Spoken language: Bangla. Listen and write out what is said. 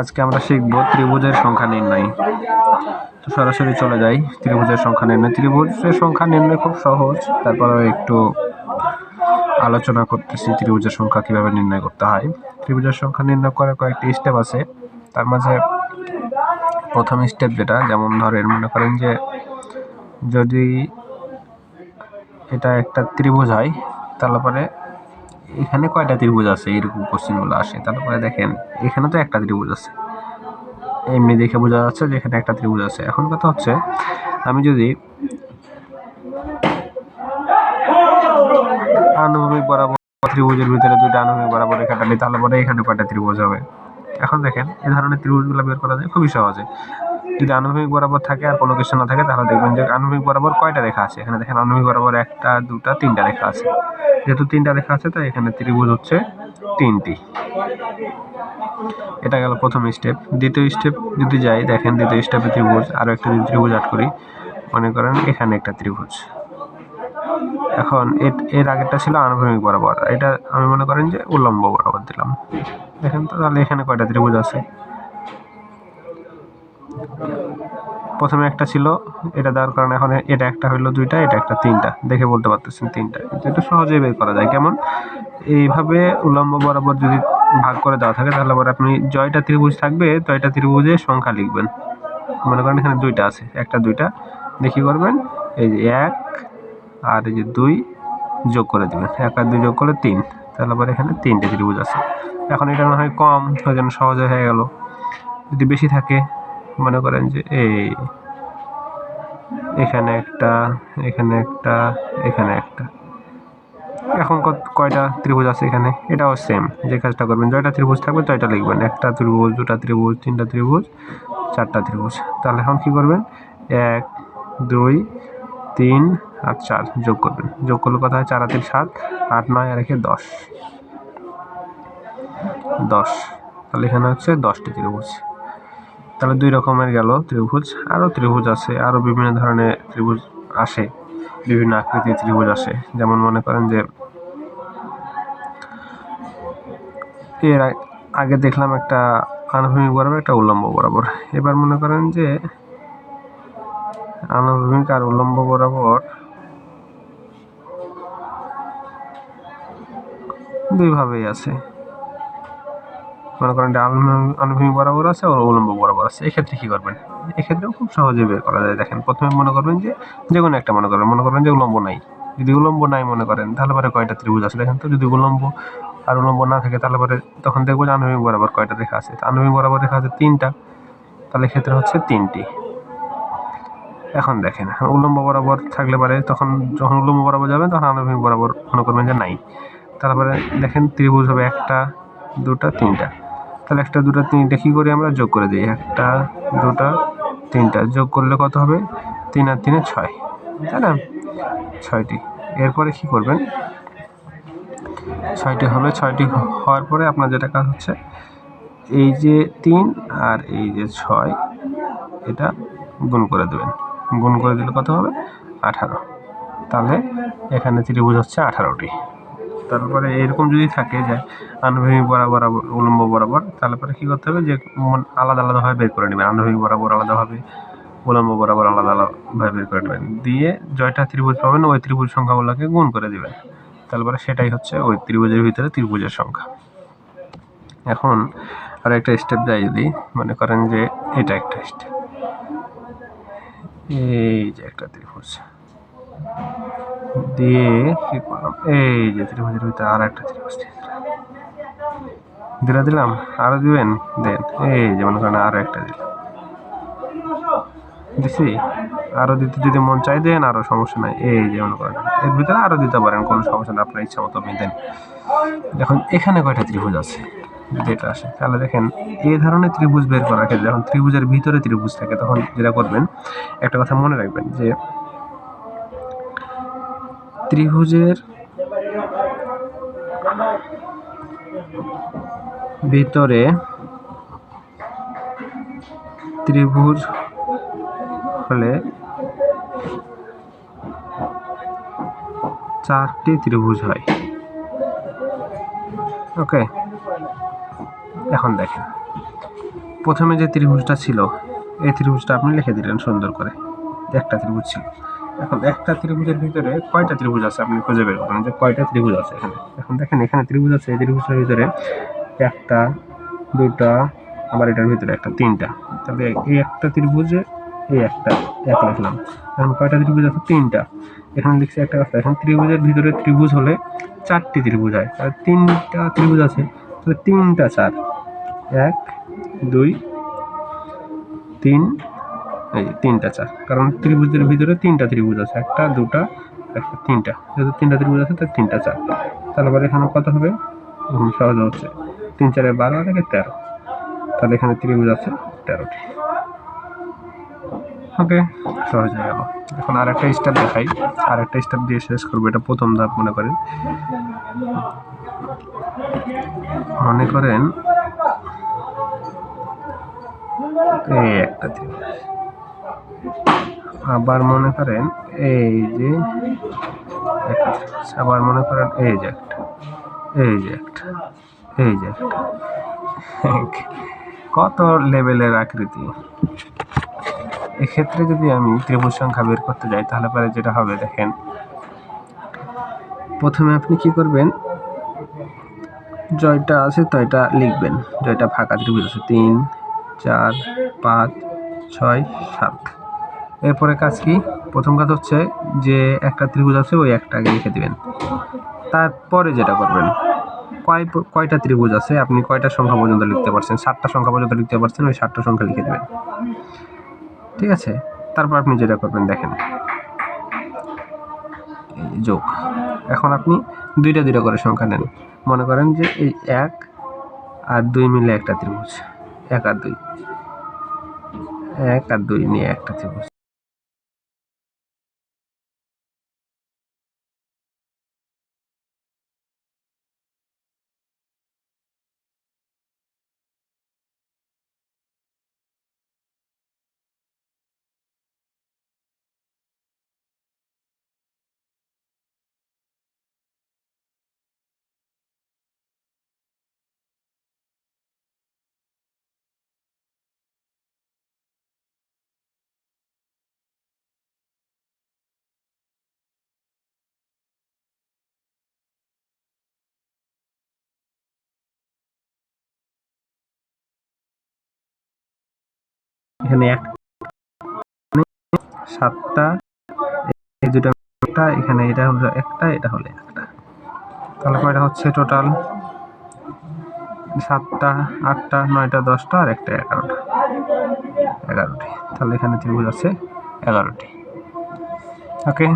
আজকে আমরা শিখব ত্রিভুজের সংখ্যা নির্ণয়। তো সরাসরি চলে যাই ত্রিভুজের সংখ্যা নির্ণয়। ত্রিভুজের সংখ্যা নির্ণয় খুব সহজ। তারপরে একটু আলোচনা করতেছি ত্রিভুজের সংখ্যা কীভাবে নির্ণয় করতে হয়। ত্রিভুজের সংখ্যা নির্ণয় করার কয়েকটি স্টেপ আছে। তার মাঝে প্রথম স্টেপ যেটা, যেমন ধরেন মনে করেন যে যদি এটা একটা ত্রিভুজ হয়, তাহলে পরে এখানে কয়টা ত্রিভুজ আছে? এরকম কোশ্চেনগুলো আসে। তারপরে দেখেন, এখানে তো একটা ত্রিভুজ আছে। এমনি দেখে বোঝা যাচ্ছে যে এখানে একটা ত্রিভুজ আছে। এখন কথা হচ্ছে, আমি যদি আনুভূমিক বরাবর ত্রিভুজের ভিতরে দুইটা আনুভূমিক বরাবর রেখা তাহলে পরে এখানে কয়টা ত্রিভুজ হবে? এখন দেখেন এই ধরনের ত্রিভুজগুলো বের করা যায় খুবই সহজে। যদি আনুভূমিক বরাবর থাকে আর কোনো কিছু না থাকে, তাহলে দেখবেন যে আনুভূমিক বরাবর কয়টা রেখা আছে? এখানে দেখেন আনুভূমিক বরাবর একটা, দুটা, তিনটা রেখা আছে। যেহেতু তিনটা রেখা আছে, তাই এখানে ত্রিভুজ হচ্ছে তিনটি। এটা গেল প্রথম স্টেপ দ্বিতীয় স্টেপ যদি যাই, দেখেন দ্বিতীয় স্টেপে ত্রিভুজ আরও একটা যদি ত্রিভুজ আট করি, মনে করেন এখানে একটা ত্রিভুজ। এখন এর- এর আগেরটা ছিল আনুভূমিক বরাবর। এটা আমি মনে করেন যে উল্লম্ব বরাবর দিলাম। দেখেন তো, তাহলে এখানে কয়টা ত্রিভুজ আছে? প্রথমে একটা ছিল, এটা দেওয়ার কারণে এখন এটা একটা হইল দুইটা, এটা একটা তিনটা। দেখে বলতে পারতেছেন তিনটা। কিন্তু এটা সহজেই বের করা যায়। কেমন? এইভাবে উলম্ব বরাবর যদি ভাগ করে দেওয়া থাকে, তাহলে পরে আপনি জয়টা ত্রিভুজ থাকবে, জয়টা ত্রিভুজে সংখ্যা লিখবেন। মনে করেন এখানে দুইটা আছে, একটা, দুইটা। দেখি করবেন? এই যে এক আর এই যে দুই যোগ করে দেবেন। এক আর দুই যোগ করলে তিন। তাহলে পরে এখানে তিনটে ত্রিভুজ আছে। এখন এটা না হয় কম, ওই জন্য সহজে হয়ে গেল। যদি বেশি থাকে মনে করেন যে এই, এখানে একটা এখানে একটা এখানে একটা। এখন কয়টা ত্রিভুজ আছে এখানে? এটাও সেম যে কাজটা করবেন, জয়টা ত্রিভুজ থাকবে, জয়টা লিখবেন। একটা ত্রিভুজ, দুটা ত্রিভুজ, তিনটা ত্রিভুজ, চারটা ত্রিভুজ। তাহলে এখন কি করবেন? এক, দুই, তিন আর চার যোগ করবেন। যোগ করলে কথা হয়? চার আর তিন সাত, আট, নয় আর একে দশ। দশ। তাহলে এখানে হচ্ছে দশটি ত্রিভুজ। তাহলে দুই রকমের গেল, ত্রিভুজ আরও ত্রিভুজ আছে, আরও বিভিন্ন ধরনের ত্রিভুজ আসে, বিভিন্ন আকৃতির ত্রিভুজ আসে। যেমন মনে করেন যে এর আগে দেখলাম একটা আনুভূমিক বরাবর, একটা উল্লম্ব বরাবর। এবার মনে করেন যে আনুভূমিক আর উল্লম্ব বরাবর দুইভাবেই আছে। মনে করেন এটা আনুভূমিক- বরাবর আছে আর উলম্ব বরাবর আছে, এক্ষেত্রে কী করবেন? এক্ষেত্রেও খুব সহজে বের করা যায়। দেখেন, প্রথমে মনে করবেন যে যে কোনো একটা মনে করবেন মনে করবেন যে উলম্ব নাই। যদি উলম্ব নাই মনে করেন, তাহলে পরে কয়টা ত্রিভুজ আছে? দেখেন তো, যদি উলম্ব আর উলম্ব না থাকে, তাহলে পরে তখন দেখব যে আনুভূমিক বরাবর কয়টা রেখা আছে। আনুভূমিক বরাবর রেখা আছে তিনটা, তাহলে ক্ষেত্রে হচ্ছে তিনটি। এখন দেখেন, উলম্ব বরাবর থাকলে পারে তখন যখন উলম্ব বরাবর যাবেন, তখন আনুভূমিক বরাবর মনে করবেন যে নাই। তারপরে দেখেন ত্রিভুজ হবে একটা, দুটা, তিনটা। তাহলে একটা, দুটা তিনটা কী করি আমরা, যোগ করে দিই। একটা, দুটা, তিনটা, যোগ করলে কত হবে? তিন আর তিনে ছয়। তাই না? ছয়টি। এরপরে কি করবেন? ছয়টি হবে, ছয়টি হওয়ার পরে আপনার যেটা কাজ হচ্ছে, এই যে তিন আর এই যে ছয়, এটা গুণ করে দেবেন। গুণ করে দিলে কত হবে? আঠারো। তাহলে এখানে ত্রিভুজ হচ্ছে আঠারোটি। তারপরে এরকম যদি থাকে যে আনুভূমিক বরাবর উলম্ব বরাবর, তাহলে পরে কী করতে হবে যে আলাদা আলাদাভাবে বের করে নেবেন আনুভূমিক বরাবর আলাদাভাবে উলম্ব বরাবর আলাদা আলাদাভাবে বের করে নেবেন। দিয়ে জয়টা ত্রিভুজ পাবেন, ওই ত্রিভুজ সংখ্যাগুলোকে গুণ করে দিবেন। তারপরে সেটাই হচ্ছে ওই ত্রিভুজের ভিতরে ত্রিভুজের সংখ্যা। এখন আর একটা স্টেপ যাই যদি মনে করেন যে এটা একটা স্টেপ এই যে একটা ত্রিভুজ। দিয়ে এই যে ত্রিভুজের ভিতরে আর একটা ত্রিভুজ দিলা দিলাম? আরও দিবেন? দেন। এই যে মনে করেন আরও একটা দিলাম। দিছি? আরও দিতে যদি মন চাই দেন, আরও সমস্যা নাই। এই যে মনে করেন। এর ভিতরে আরও দিতে পারেন, কোনো সমস্যা নেই। আপনার ইচ্ছা মতো দেন। এখন এখানে কয়টা ত্রিভুজ আছে? যদি এটা আসে, তাহলে দেখেন, এই ধরনের ত্রিভুজ বের করার ক্ষেত্রে, যখন ত্রিভুজের ভিতরে ত্রিভুজ থাকে, তখন যেটা করবেন, একটা কথা মনে রাখবেন যে ত্রিভুজের ভিতরে ত্রিভুজ হলে চারটি ত্রিভুজ হয়। ওকে, এখন দেখেন। প্রথমে যে ত্রিভুজটা ছিল, এই ত্রিভুজটা আপনি লিখে দিলেন সুন্দর করে। একটা ত্রিভুজ ছিল। এখন একটা ত্রিভুজের ভিতরে কয়টা ত্রিভুজ আছে আপনি খুঁজে বের করবেন যে কয়টা ত্রিভুজ আছে এখানে? এখন দেখেন, এখানে ত্রিভুজ আছে, এই ত্রিভুজের ভিতরে একটা দুটা আবার এটার ভিতরে একটা, তিনটা। তবে এই একটা ত্রিভুজে এই একটা, এক লিখলাম এখন কয়টা ত্রিভুজ আছে? তিনটা। এখানে লিখছি একটা কথা এখন ত্রিভুজের ভিতরে ত্রিভুজ হলে চারটি ত্রিভুজ হয়। আর তিনটা ত্রিভুজ আছে। তাহলে তিনটা চার। এক, দুই, তিন এই তিনটা চার। কারণ ত্রিভুজের ভিতরে তিনটা ত্রিভুজ আছে, একটা, দুটা, একটা, তিনটা। যেহেতু তিনটা ত্রিভুজ আছে তার তিনটা চার। তাহলে পরে এখানে কত হবে? সহজ হচ্ছে। তিন, চারে বারো, আর একে তেরো। তাহলে এখানে ত্রিভুজ আছে তেরোটি। ওকে, সহজ হয়ে গেল। এখন আর একটা স্টেপ দেখাই। আর একটা স্টেপ দিয়ে শেষ করব। এটা প্রথম ধাপ, মনে করেন। মনে করেন, এই একটা ত্রিভুজ। আবার মনে করেন এই যে আবার মনে করেন এই যে এই যে এই যে কত লেভেলের আকৃতি? এক্ষেত্রে যদি আমি ত্রিভুজ সংখ্যা বের করতে যাই, তাহলে পরে যেটা হবে দেখেন, প্রথমে আপনি কি করবেন? জয়টা আছে তয়টা লিখবেন। জয়টা ফাঁকা ত্রিভুজ আছে। তিন, চার, পাঁচ, ছয়, সাত। এরপরে কাজ কি? প্রথম কাজ হচ্ছে যে একটা ত্রিভুজ আছে, ওই একটা আগে লিখে দিবেন। তারপরে যেটা করবেন, কয় কয়টা ত্রিভুজ আছে আপনি কয়টা সংখ্যা পর্যন্ত লিখতে পারছেন? সাতটা সংখ্যা পর্যন্ত লিখতে পারছেন, ওই সাতটা সংখ্যা লিখে দেবেন। ঠিক আছে? তারপর আপনি যেটা করবেন, দেখেন। যোগ। এখন আপনি দুইটা দুইটা করে সংখ্যা নেন। মনে করেন যে এই এক আর দুই মিলে একটা ত্রিভুজ। এক আর দুই। এক আর দুই নিয়ে একটা ত্রিভুজ। এখানে এক সাতটা, এই দুটা একটা, এখানে এটা হলো একটা, এটা হলো একটা। তাহলে কয়টা হচ্ছে টোটাল? সাতটা, আটটা, নয়টা, দশটা আর একটা এগারোটা। এগারোটি। তাহলে এখানে ত্রিভুজ আছে এগারোটি। ওকে?